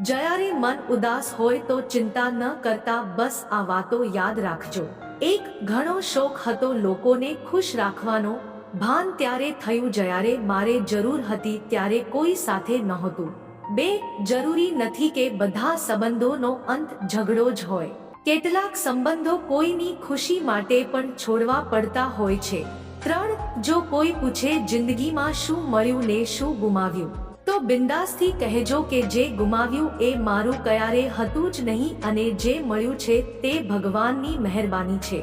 જ્યારે મન ઉદાસ હોય તો ચિંતા ન કરતા બસ આ વાતો યાદ રાખજો. એક ઘણો શોખ હતો લોકોને ખુશ રાખવાનો. ભાન ત્યારે થયું જ્યારે મારે જરૂર હતી ત્યારે કોઈ સાથે નહોતું. બે, જરૂરી નથી કે બધા સંબંધોનો અંત ઝઘડો જ હોય. કેટલાક સંબંધો કોઈની ખુશી માટે પણ છોડવા પડતા હોય છે. ત્રણ, જો કોઈ પૂછે જિંદગીમાં શું મળ્યું ને શું ગુમાવ્યું? તો બિંદાસથી કહેજો કે જે ગુમાવ્યું એ મારું ક્યારે હતું જ નહીં અને જે મળ્યું છે તે ભગવાનની મહેરબાની છે.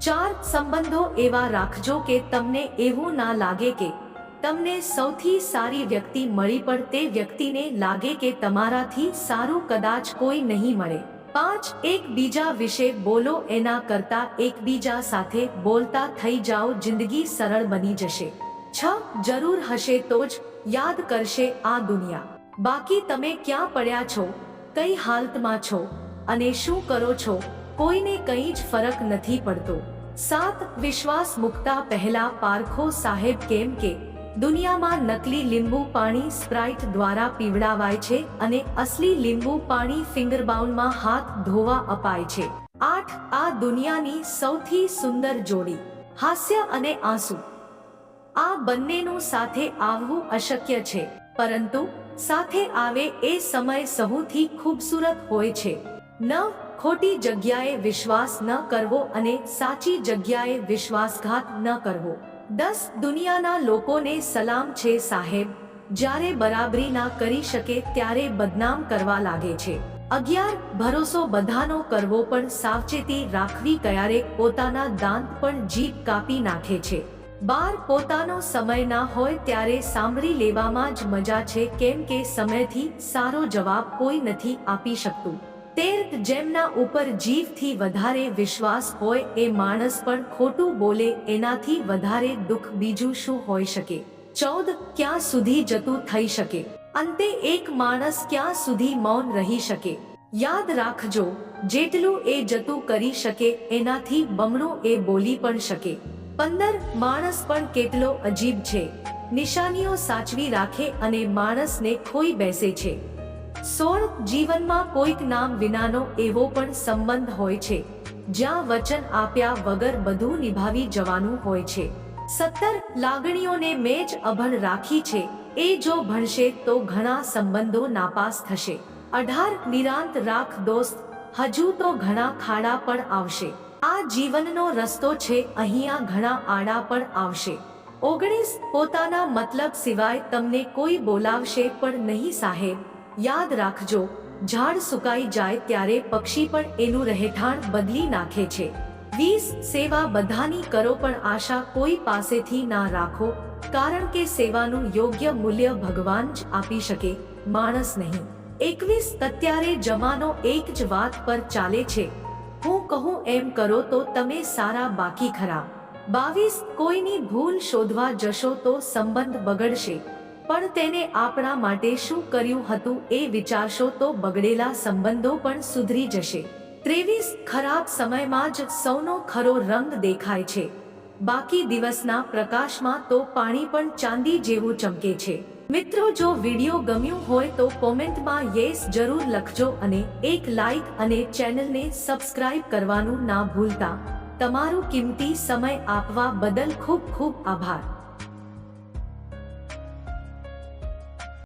ચાર સંબંધો એવા રાખજો કે તમને એવું ના લાગે કે તમને સૌથી સારી વ્યક્તિ મળી પણ તે વ્યક્તિને લાગે કે તમારાથી સારું કદાચ કોઈ નહીં મળે. પાંચ, એકબીજા વિશે બોલો એના કરતા એકબીજા સાથે બોલતા થઈ જાઓ જિંદગી સરળ બની જશે. છ, જરૂર હશે તો જ યાદ કરશે આ દુનિયા. બાકી તમે ક્યાં પડ્યા છો? કઈ હાલતમાં છો? અને શું કરો છો? કોઈને કંઈ જ ફરક નથી પડતો. સાત વિશ્વાસ મુકતા પહેલા પારખો સાહેબ કેમ કે, દુનિયામાં નકલી લીંબુ પાણી સ્પ્રાઇટ દ્વારા પીવડાવાય છે અને અસલી લીંબુ પાણી ફિંગર બાઉન્ડમાં હાથ ધોવા અપાય છે. આઠ આ દુનિયાની સૌથી સુંદર જોડી. હાસ્ય અને આંસુ. આ બંનેનું સાથે આવવું અશક્ય છે, પરંતુ સાથે આવે એ સમય સહુથી ખૂબસૂરત હોય છે. નવ ખોટી જગ્યાએ વિશ્વાસ ન કરવો અને સાચી જગ્યાએ વિશ્વાસઘાત ન કરવો. દસ, દુનિયાના લોકોને સલામ છે સાહેબ. જ્યારે બરાબરી ના કરી શકે ત્યારે બદનામ કરવા લાગે છે. અગિયાર, ભરોસો બધાનો કરવો પણ સાવચેતી રાખવી ક્યારેક પોતાના દાંત પણ જીભ કાપી નાખે છે. બાર પોતાનો સમય ના હોય ત્યારે સાંભળી લેવામાં જ મજા છે, કેમ કે સમયથી સારો જવાબ કોઈ નથી આપી શકતું. તેર જેમના ઉપર જીવથી વધારે વિશ્વાસ હોય એ માણસ પણ ખોટું બોલે એનાથી વધારે દુઃખ બીજું શું હોઈ શકે? ચૌદ ક્યાં સુધી જતું થઈ શકે? અંતે એક માણસ ક્યાં સુધી મૌન રહી શકે? યાદ રાખજો, જેટલું એ જતું કરી શકે એનાથી બમણું એ બોલી પણ શકે. પંદર માણસ પણ કેટલો અજીબ છે. નિશાનીઓ સાચવી રાખે અને માણસને ખોઈ બેસે છે. સોળ જીવનમાં કોઈક નામ વિનાનો એવો પણ સંબંધ હોય છે. જ્યાં વચન આપ્યા વગર બધું નિભાવી જવાનું હોય છે. સત્તર લાગણીઓને મેં જ અભણ રાખી છે. એ જો ભણશે તો ઘણા સંબંધો નાપાસ થશે. અઢાર નિરાંત રાખ દોસ્ત. હજુ તો ઘણા ખાડા પણ આવશે. આ જીવનનો રસ્તો છે અહીંયા ઘણા આડા પણ આવશે. ઓગણીસ પોતાના મતલબ સિવાય તમને કોઈ બોલાવશે પણ નહીં સાહેબ. યાદ રાખજો, ઝાડ સુકાઈ જાય ત્યારે પક્ષી પણ એનું રહેઠાણ બદલી નાખે છે. વીસ સેવા બધાની કરો પણ આશા કોઈ પાસેથી ના રાખો, કારણ કે સેવાનું યોગ્ય મૂલ્ય ભગવાન જ આપી શકે, માણસ નહીં. એકવીસ અત્યારે જમાનો એક જ વાત પર ચાલે છે. હું કહું એમ કરો તો તમે સારા બાકી ખરા. બાવીસ, કોઈની ભૂલ શોધવા જશો તો સંબંધ બગડશે. પણ તેને આપણા માટે શું કર્યું હતું એ વિચારશો તો બગડેલા સંબંધો પણ સુધરી જશે. ત્રેવીસ, ખરાબ સમયમાં જ સૌનો ખરો રંગ દેખાય છે. બાકી દિવસના પ્રકાશમાં તો પાણી પણ ચાંદી જેવું ચમકે છે. મિત્રો, જો વીડિયો ગમ્યું હોય તો કોમેન્ટમાં યેસ જરૂર લખજો અને એક લાઈક અને ચેનલને સબસ્ક્રાઇબ કરવાનું ના ભૂલતા. તમારું કિંમતી સમય આપવા બદલ ખૂબ ખૂબ આભાર.